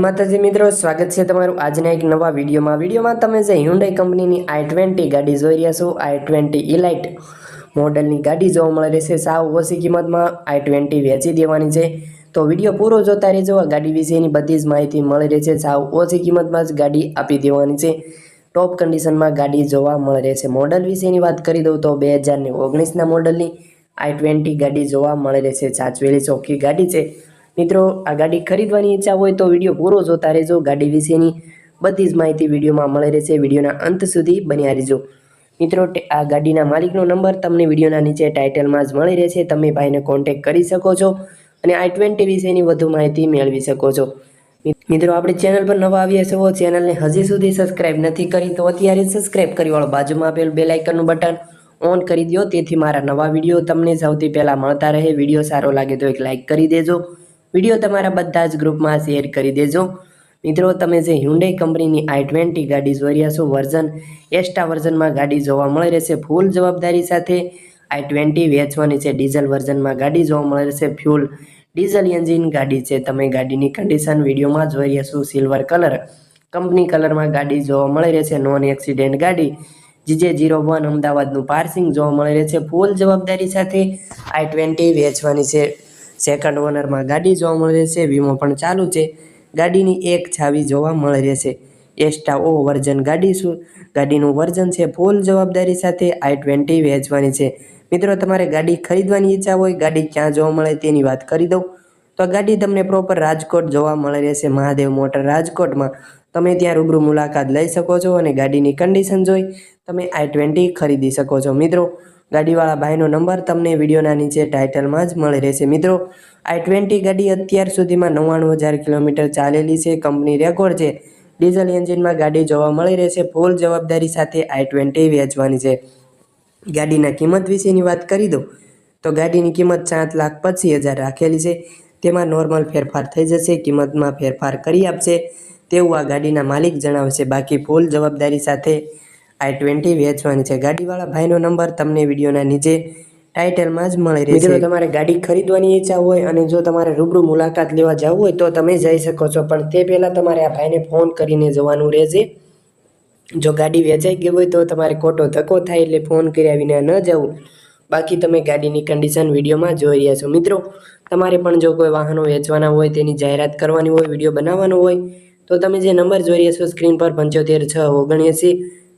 માતાજી મિત્રો, સ્વાગત છે તમારું આજના એક નવા વિડીયોમાં. વિડીયોમાં તમે જે હ્યુન્ડાઈ કંપનીની આઈ ટ્વેન્ટી ગાડી જોઈ રહ્યા છો, આઈ ટ્વેન્ટી ઇલાઇટ મોડલની ગાડી જોવા મળે રહેશે. સાવ ઓછી કિંમતમાં આઈ ટ્વેન્ટી વેચી દેવાની છે. તો વીડિયો પૂરો જોતા રહેજો. આ ગાડી વિશેની બધી જ માહિતી મળી રહેશે સાવ ઓછી કિંમતમાં જ ગાડી આપી દેવાની છે. ટોપ કન્ડિશનમાં ગાડી જોવા મળે રહેશે. મોડલ વિશેની વાત કરી દઉં તો બે હજારને ઓગણીસના મોડલની આઈ ટ્વેન્ટી ગાડી જોવા મળે રહેશે. સાચવેલી ચોખ્ખી ગાડી છે. મિત્રો, આ ગાડી ખરીદવાની ઈચ્છા હોય તો વીડિયો પૂરો જોતા રહેજો. ગાડી વિશેની બધી જ માહિતી વિડીયોમાં મળી રહેશે. વિડીયોના અંત સુધી બન્યા રહેજો. મિત્રો આ ગાડીના માલિકનો નંબર તમને વિડીયોના નીચે ટાઇટલમાં જ મળી રહેશે. તમે ભાઈને કોન્ટેક્ટ કરી શકો છો અને આઈ ટ્વેન્ટી વિશેની વધુ માહિતી મેળવી શકો છો. મિત્રો, આપણે ચેનલ પર નવા આવ્યા છો, ચેનલને હજી સુધી સબસ્ક્રાઇબ નથી કરી, તો અત્યારે સબસ્ક્રાઇબ કરી વાળો બાજુમાં આપેલ બે લાઇકનનું બટન ઓન કરી દો તેથી મારા નવા વીડિયો તમને સૌથી પહેલાં મળતા રહે. વીડિયો સારો લાગે તો એક લાઇક કરી દેજો. વીડિયો તમારા બધા જ ગ્રુપમાં શેર કરી દેજો. મિત્રો, તમે જે હ્યુન્ડાઈ કંપનીની આઈ ટ્વેન્ટી ગાડી જોઈ રહ્યા છો, વર્ઝન એસ્ટા વર્ઝનમાં ગાડી જોવા મળી રહેશે ફૂલ જવાબદારી સાથે. આઈ ટ્વેન્ટી વેચવાની છે, ડીઝલ વર્ઝનમાં ગાડી જોવા મળે રહેશે ફ્યુલ ડીઝલ એન્જિન ગાડી છે, તમે ગાડીની કન્ડિશન વિડીયોમાં જોઈ રહ્યા છો, સિલ્વર કલર. કંપની કલરમાં ગાડી જોવા મળી રહેશે, નોન એક્સિડેન્ટ ગાડી. જીજે જીરો વન અમદાવાદનું પાર્સિંગ જોવા મળી રહેશે ફૂલ જવાબદારી સાથે. આઈ ટ્વેન્ટી વેચવાની છે. સેકન્ડ ઓનરમાં ગાડી જોવા મળી રહેશે, વીમો પણ ચાલુ છે. ગાડીની એક છાવી જોવા મળી રહેશે. એસ્ટા ઓ વર્ઝન ગાડી શું? ગાડીનું વર્ઝન છે ફૂલ જવાબદારી સાથે આઈ ટ્વેન્ટી વેચવાની છે. મિત્રો, તમારે ગાડી ખરીદવાની ઈચ્છા હોય, ગાડી ક્યાં જોવા મળે તેની વાત કરી દઉં. તો ગાડી તમને પ્રોપર રાજકોટ જોવા મળી રહેશે, મહાદેવ મોટર રાજકોટમાં. તમે ત્યાં રૂબરૂ મુલાકાત લઈ શકો છો અને ગાડીની કન્ડિશન જોઈ તમે આઈ ટ્વેન્ટી ખરીદી શકો છો. મિત્રો ગાડીવાળા ભાઈનો નંબર તમને વિડીયોના નીચે ટાઇટલમાં જ મળી રહેશે. મિત્રો આઈ ટ્વેન્ટી ગાડી અત્યાર સુધીમાં નવ્વાણું હજાર કિલોમીટર ચાલેલી છે. કંપની રેકોર્ડ છે. ડીઝલ એન્જિનમાં ગાડી જોવા મળી રહેશે. ફૂલ જવાબદારી સાથે આઈ ટ્વેન્ટી વેચવાની છે. ગાડીના કિંમત વિશેની વાત કરી દો તો ગાડીની કિંમત સાત લાખ પચીસ હજાર રાખેલી છે. તેમાં નોર્મલ ફેરફાર થઈ જશે, કિંમતમાં ફેરફાર કરી આપશે. તેવું આ ગાડીના માલિક જણાવશે બાકી ફૂલ જવાબદારી સાથે આઈ ટ્વેન્ટી વેચવાની છે. ગાડીવાળા ભાઈનો નંબર તમને વિડીયોના નીચે ટાઇટલમાં જ મળી રહેશે. મિત્રો, તમારે ગાડી ખરીદવાની ઈચ્છા હોય અને જો તમારે રૂબરૂ મુલાકાત લેવા જવું હોય તો તમે જઈ શકો છો. પણ તે પહેલાં તમારે આ ભાઈને ફોન કરીને જવાનું રહેશે. જો ગાડી વેચાઈ ગઈ હોય તો તમારે ખોટો ધક્કો થાય એટલે ફોન કર્યા વિના ન જવું. બાકી તમે ગાડીની કન્ડિશન વિડીયોમાં જોઈ રહ્યા છો. મિત્રો, તમારે પણ જો કોઈ વાહનો વેચવાના હોય, તેની જાહેરાત કરવાની હોય, વીડિયો બનાવવાનો હોય, તો તમે જે નંબર જોઈ રહ્યા છો, સ્ક્રીન પર પંચોતેર છ ઓગણએંસી